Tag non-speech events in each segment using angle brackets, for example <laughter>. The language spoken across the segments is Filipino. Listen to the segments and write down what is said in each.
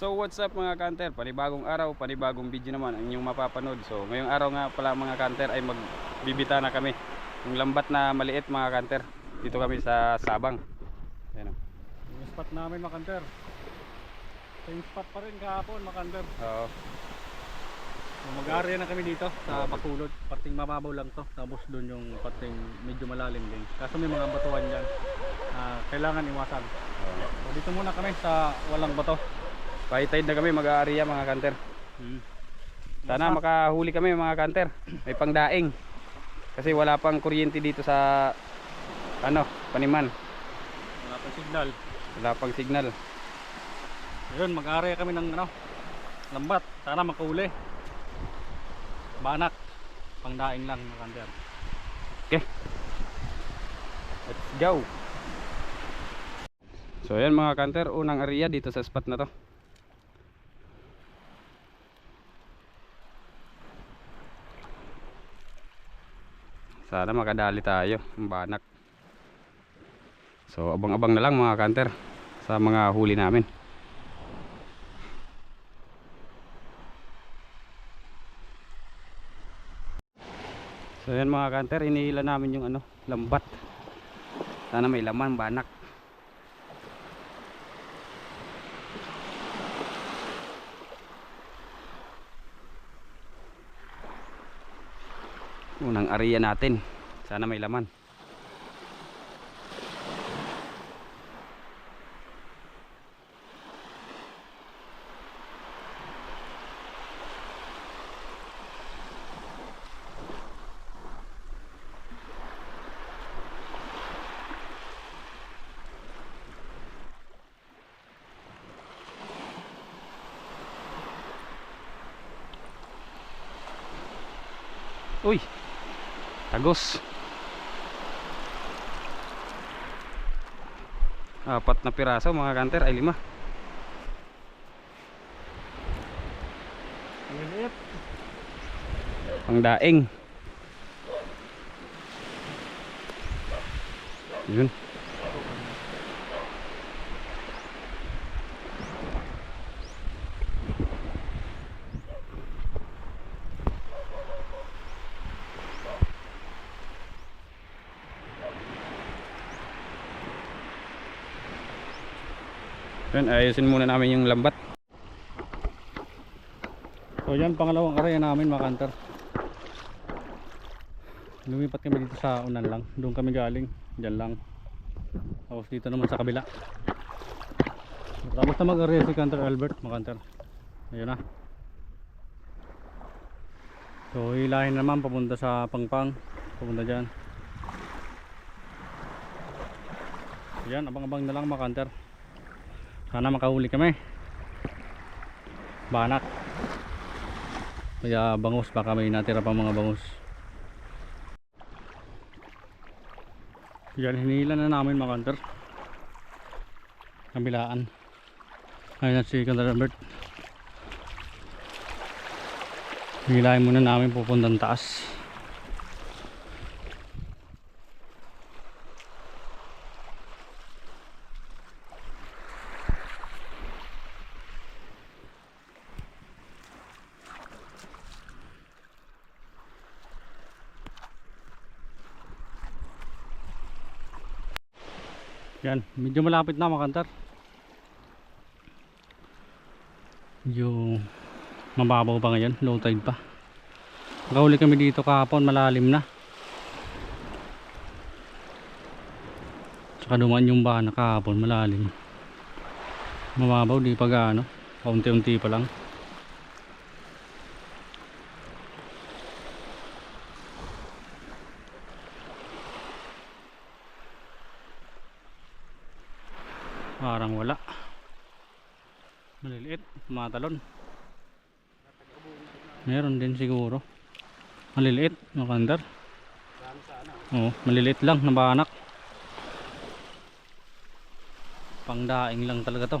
So what's up mga kanter? Panibagong araw, panibagong video naman ang inyong mapapanood. So ngayong araw nga pala mga kanter ay magbibita na kami. Yung lambat na maliit mga kanter. Dito kami sa Sabang. Ayan o. Yung spot namin makanter. Same spot pa rin kahapon makanter. Oo. So, Mag-area na kami dito sa Bakulod. Parting mababaw lang to. Tapos doon yung parting medyo malalim din. Kaso may mga batuan dyan. Ah, kailangan iwasan. Oo. So dito muna kami sa walang bato. Paitide na kami mag-aariya mga kanter. Hmm. Sana makahuli kami mga kanter. May pangdaing. Kasi wala pang kuryente dito sa ano, Paniman. Wala pang signal. Wala pang signal. Yun, mag-area kami ng ano, lambat. Sana makauli. Banak. Pangdaing lang makanter. Let's go. So ayan mga kanter, unang area dito sa spot na to. Sana makadali tayo, ang banak. So abang-abang na lang mga kanter sa mga huli namin. So ayan mga kanter, inihila namin yung ano, lambat. Sana may laman, banak. Unang area natin. Sana may laman. Uy! Tagos. Apat na piraso mga kanter ay lima. Lilit. Pangdaing. Yun. Yun, ayusin muna namin yung lambat. So yan pangalawang area namin mga kanter. Lumipat kami dito sa unan lang. Doon kami galing. Diyan lang. Tapos dito naman sa kabila. Tapos na mag-area si Kanter Albert mga kanter. Ayun na. So hilahin naman papunta sa Pangpang. Papunta dyan. Yan, abang-abang na lang mga kanter. Sana makahuli kami. Banak. Kaya bangus baka may natira pa mga bangus. Yan hinila na namin mga kanter. Kabilaan. Ayun na si Kanter Albert. Muna namin pupuntang taas. Yan, medyo malapit na mga kanter. Yung mababaw pa ngayon, low tide pa. Nakahuli kami dito kahapon, malalim na. Tsaka dumaan yung bana kahapon, malalim. Mababaw, di pa gaano. Kaunti-unti pa lang. Parang wala. Maliliit, matalon. Meron din siguro. Maliliit, makandar. Oo, maliliit lang, nabanak. Pangdaing lang talaga to.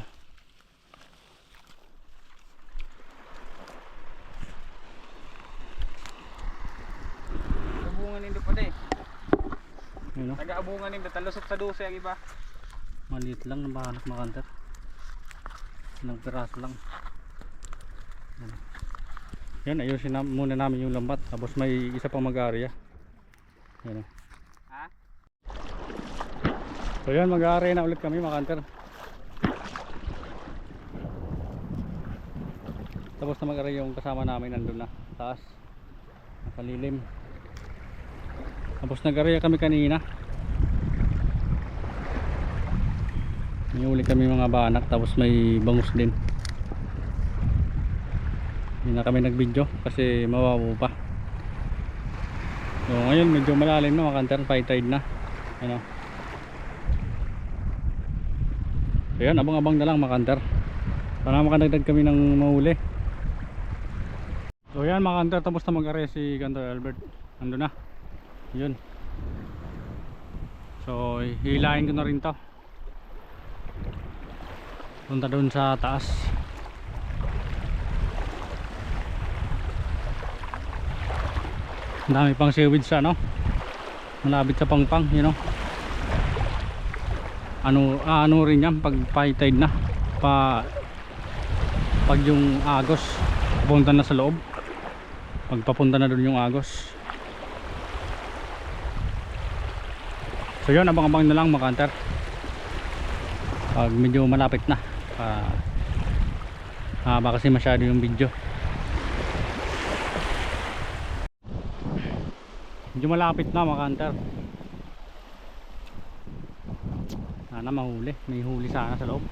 Abungan nindo pa de. Ayun, oh. Taga-abungan nindo talusot sa 12 ang iba. Maliit lang, nabanak makandar. Ilang piraso lang. Yan. ayusin na, muna namin yung lambat. Tapos may isa pang mag-area yan o Ha? so yan mag-area na ulit kami mga kanter tapos na mag-area yung kasama namin nandun na taas. Nakalilim. Tapos nag-area kami kanina may uli kami mga banak tapos may bangus din. Hindi na kami nag video kasi mawawo pa. So ngayon medyo malalim na mga kanter high tide na. Ano? So yan abang abang na lang mga kanter. Para makadagdag kami ng mahuli. So yan mga kanter tapos na mag si Kanter Albert. Ando na. Yun. So hilahin ko na rin to punta doon sa taas. Dami pang seaweed sa ano. Malapit sa pangpang you know. Ano ano rin yan pag high tide na. Pa pag yung agos punta na sa loob. Pag papunta na doon yung agos. So yun abang abang na lang mga hunter. Pag medyo malapit na ah haba kasi masyado yung video. Medyo malapit na mga hunter. Sana mahuli. May huli sana sa loob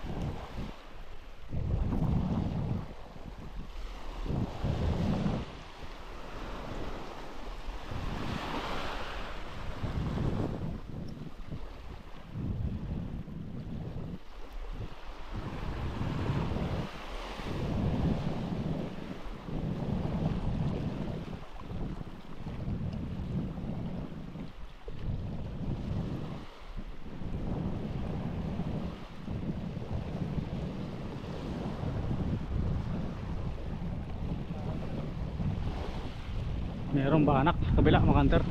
Merong banak kabila mga hunter.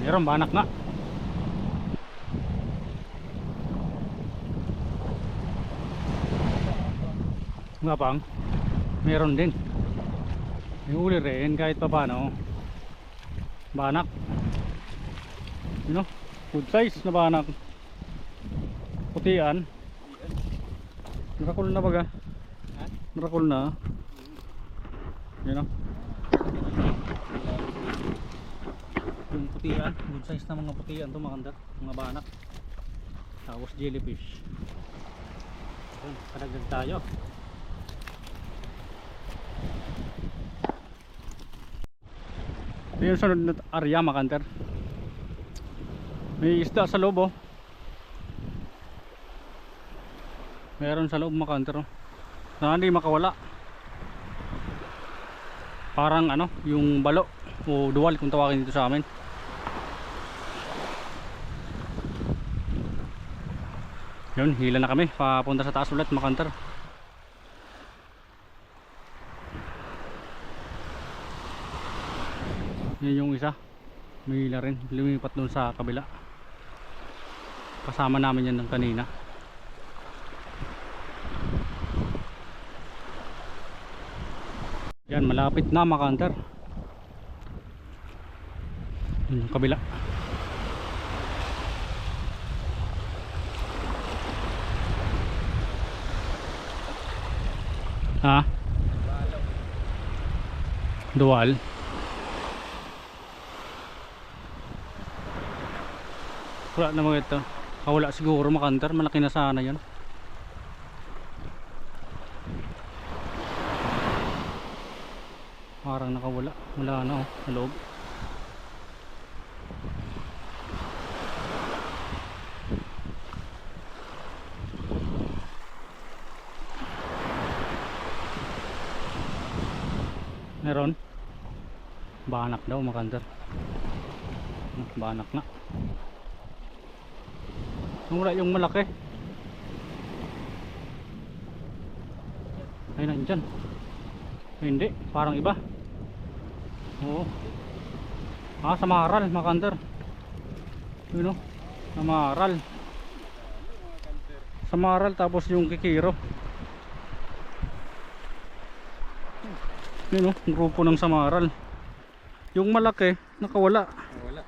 Merong banak nga. Nga pang. Meron din. May uli rin kahit pa paano. Banak. You know, good size na banak. Putian. Narakul na baga. Narakul na. You know. yung putian good size na mga putian to mga kandat mga banak. Tapos jellyfish. Yun kadagdag tayo. Ito yung sunod na area mga may isda sa loob oh. Meron sa loob mga kanter oh. Sana hindi makawala. Parang ano yung balo o duwal kung tawagin dito sa amin yun hila na kami. Papunta sa taas ulit makantar. Yun yung isa. May hila rin. Lumipat dun sa kabila. Kasama namin yan ng kanina. Yan malapit na makantar. Yun yung kabila ha? Dual. Wala naman ito. Ah, wala siguro makantar. Malaki na sana yan parang nakawala. Wala na oh. Sa loob meron banak daw makantar banak na wala yung malaki. Ay nandyan. Hindi. Parang iba. Oo. Ah samaral makantar yun o samaral samaral tapos yung kikiro. Yun oh, grupo ng samaral. Yung malaki, nakawala. Wala.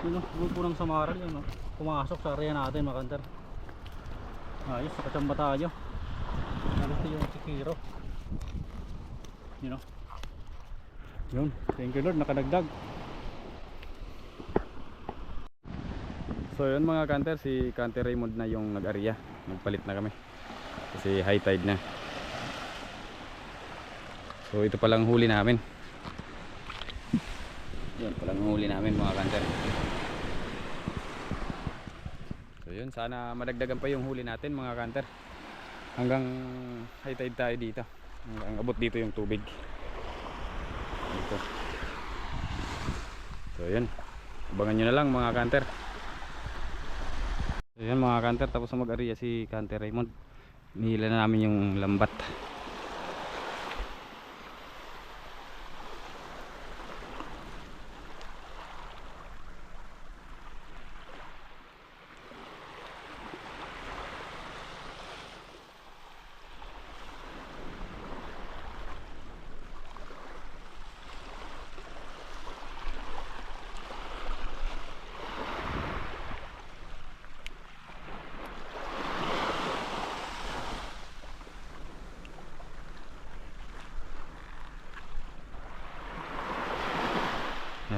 Yun oh, grupo ng samaral yun oh. Pumasok sa area natin mga kanter. Ayos, nakachamba tayo. Narito yung sikiro. Yun oh. Yun, thank you Lord, nakadagdag. So yun mga kanter, si Kanter Raymond na yung nag-area. Nagpalit na kami. Kasi high tide na. So ito palang huli namin. Yan palang huli namin mga kanter. So yun, sana madagdagan pa yung huli natin mga kanter. Hanggang high tide tayo dito. Hanggang abot dito yung tubig. Dito. So yun. Abangan nyo na lang mga kanter. So yan mga kanter, tapos mag-ariya si Kanter Raymond. Nihila na namin yung lambat.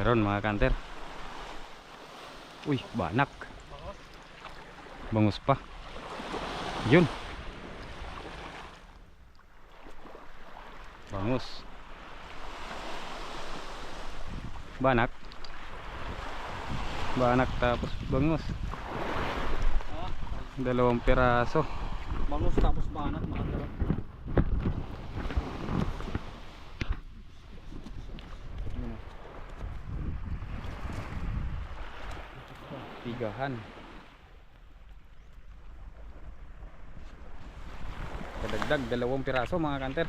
Meron mga kanter. Uy, banak. Bangus pa. Yun. Bangus. Banak. Banak tapos bangus. Dalawang piraso. Bangus tapos banat mga Tigahan. Kadagdag dalawang piraso mga kanter.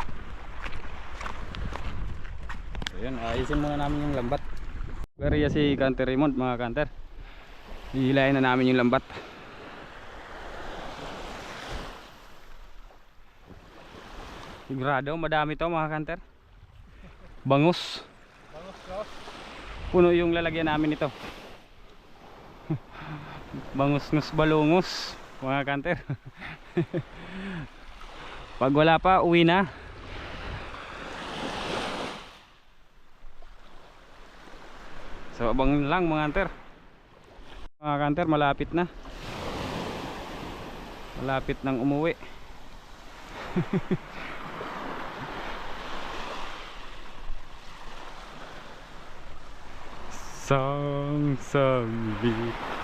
So yun, ayusin muna namin yung lambat. Gariya si Kanter Raymond mga kanter. Hihilahin na namin yung lambat. Sigurado madami to mga kanter. Bangus. Bangus cross. Puno yung lalagyan namin ito. Bangus ngus balungus mga kanter. <laughs> Pag wala pa, uwi na. So abang lang mga kanter. Mga kanter, malapit na. Malapit nang umuwi. <laughs> Sang sang bi.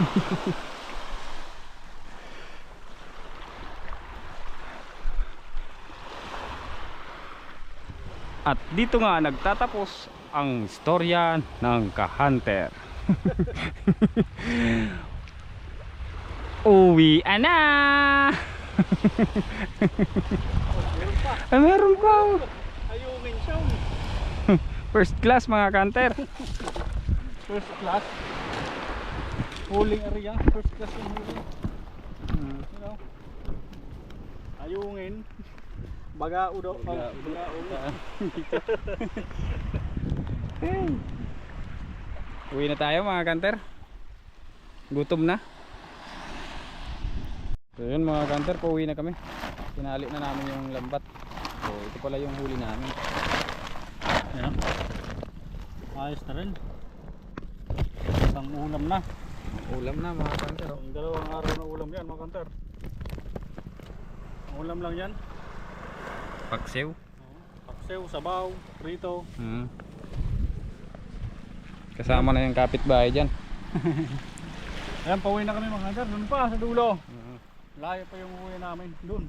<laughs> At dito nga nagtatapos ang istorya ng ka-hunter. <laughs> Uwi na! Pa. <laughs> Ah, meron pa! Ayungin siya. First class mga kanter. First class. Huling area. First class yung huling. Hmm. You know? Ayungin. Baga udo. Oh, Baga udo. <laughs> Uwi na tayo mga kanter. Gutom na. So yun mga kanter, pauwi na kami. Tinali na namin yung lambat. So ito pala yung huli namin. Yan. Ayos na rin. Isang ulam na. Ulam na mga kanter. oh. Ang dalawang araw na ulam yan mga kanter. Ang ulam lang yan. Paksiw. Paksew, sabaw, prito. Hmm. Kasama na yung kapitbahay dyan. <laughs> Ayan, pauwi na kami mga kanter. Doon pa sa dulo. Uh, Layo pa yung uwi namin. Doon.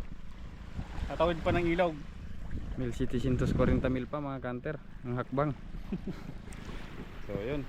Tatawid pa ng ilaw. 1740 mil pa mga kanter. Ang hakbang. <laughs> so yun.